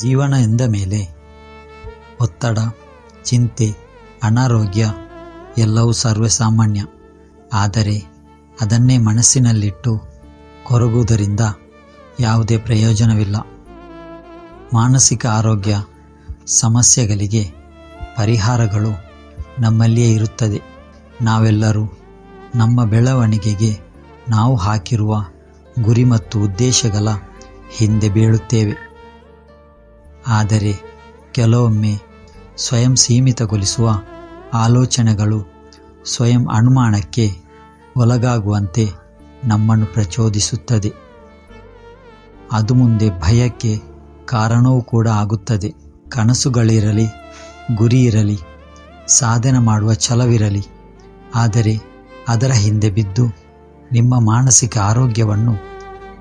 ಜೀವನ ಎಂದ ಮೇಲೆ ಒತ್ತಡ, ಚಿಂತೆ, ಅನಾರೋಗ್ಯ ಎಲ್ಲವೂ ಸರ್ವೇಸಾಮಾನ್ಯ. ಆದರೆ ಅದನ್ನೇ ಮನಸ್ಸಿನಲ್ಲಿಟ್ಟು ಕೊರಗುವುದರಿಂದ ಯಾವುದೇ ಪ್ರಯೋಜನವಿಲ್ಲ. ಮಾನಸಿಕ ಆರೋಗ್ಯ ಸಮಸ್ಯೆಗಳಿಗೆ ಪರಿಹಾರಗಳು ನಮ್ಮಲ್ಲಿಯೇ ಇರುತ್ತದೆ. ನಾವೆಲ್ಲರೂ ನಮ್ಮ ಬೆಳವಣಿಗೆಗೆ ನಾವು ಹಾಕಿರುವ ಗುರಿ ಮತ್ತು ಉದ್ದೇಶಗಳ ಹಿಂದೆ ಬೀಳುತ್ತೇವೆ. ಆದರೆ ಕೆಲವೊಮ್ಮೆ ಸ್ವಯಂ ಸೀಮಿತಗೊಳಿಸುವ ಆಲೋಚನೆಗಳು ಸ್ವಯಂ ಅನುಮಾನಕ್ಕೆ ಒಳಗಾಗುವಂತೆ ನಮ್ಮನ್ನು ಪ್ರಚೋದಿಸುತ್ತದೆ. ಅದು ಮುಂದೆ ಭಯಕ್ಕೆ ಕಾರಣವೂ ಕೂಡ ಆಗುತ್ತದೆ. ಕನಸುಗಳಿರಲಿ ಗುರಿ ಇರಲಿ ಸಾಧನೆ ಮಾಡುವ ಛಲವಿರಲಿ, ಆದರೆ ಅದರ ಹಿಂದೆ ಬಿದ್ದು ನಿಮ್ಮ ಮಾನಸಿಕ ಆರೋಗ್ಯವನ್ನು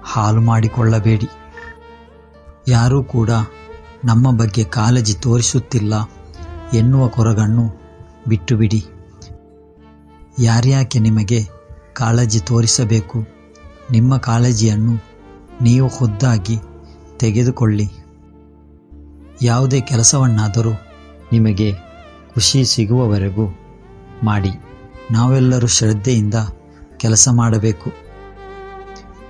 ಹಾಳು ಮಾಡಿಕೊಳ್ಳಬೇಡಿ ಯಾರೂ ಕೂಡ ನಮ್ಮ ಬಗ್ಗೆ ಕಾಳಜಿ ತೋರಿಸುತ್ತಿಲ್ಲ ಎನ್ನುವ ಕೊರಗನ್ನು ಬಿಟ್ಟುಬಿಡಿ. ಯಾರ್ಯಾಕೆ ನಿಮಗೆ ಕಾಳಜಿ ತೋರಿಸಬೇಕು? ನಿಮ್ಮ ಕಾಳಜಿಯನ್ನು ನೀವು ಖುದ್ದಾಗಿ ತೆಗೆದುಕೊಳ್ಳಿ. ಯಾವುದೇ ಕೆಲಸವನ್ನಾದರೂ ನಿಮಗೆ ಖುಷಿ ಸಿಗುವವರೆಗೂ ಮಾಡಿ. ನಾವೆಲ್ಲರೂ ಶ್ರದ್ಧೆಯಿಂದ ಕೆಲಸ ಮಾಡಬೇಕು.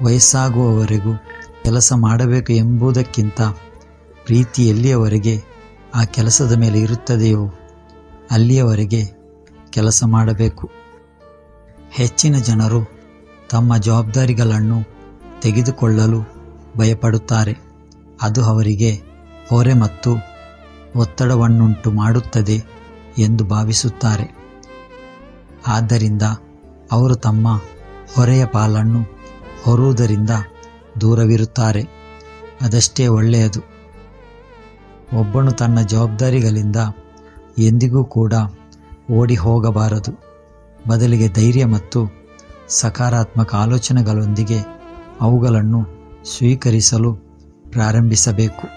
ವಯಸ್ಸಾಗುವವರೆಗೂ ಕೆಲಸ ಮಾಡಬೇಕು ಎಂಬುದಕ್ಕಿಂತ ಪ್ರೀತಿ ಎಲ್ಲಿಯವರೆಗೆ ಆ ಕೆಲಸದ ಮೇಲೆ ಇರುತ್ತದೆಯೋ, ಅಲ್ಲಿಯವರೆಗೆ ಕೆಲಸ ಮಾಡಬೇಕು. ಹೆಚ್ಚಿನ ಜನರು ತಮ್ಮ ಜವಾಬ್ದಾರಿಗಳನ್ನು ತೆಗೆದುಕೊಳ್ಳಲು ಭಯಪಡುತ್ತಾರೆ. ಅದು ಅವರಿಗೆ ಹೊರೆ ಮತ್ತು ಒತ್ತಡವನ್ನುಂಟು ಮಾಡುತ್ತದೆ ಎಂದು ಭಾವಿಸುತ್ತಾರೆ. ಆದ್ದರಿಂದ ಅವರು ತಮ್ಮ ಹೊರೆಯ ಪಾಲನ್ನು ಹೊರುವುದರಿಂದ ದೂರವಿರುತ್ತಾರೆ. ಅದಷ್ಟೇ ಒಳ್ಳೆಯದು. ಒಬ್ಬನು ತನ್ನ ಜವಾಬ್ದಾರಿಗಳಿಂದ ಎಂದಿಗೂ ಕೂಡ ಓಡಿ ಹೋಗಬಾರದು. ಬದಲಿಗೆ ಧೈರ್ಯ ಮತ್ತು ಸಕಾರಾತ್ಮಕ ಆಲೋಚನೆಗಳೊಂದಿಗೆ ಅವುಗಳನ್ನು ಸ್ವೀಕರಿಸಲು ಪ್ರಾರಂಭಿಸಬೇಕು.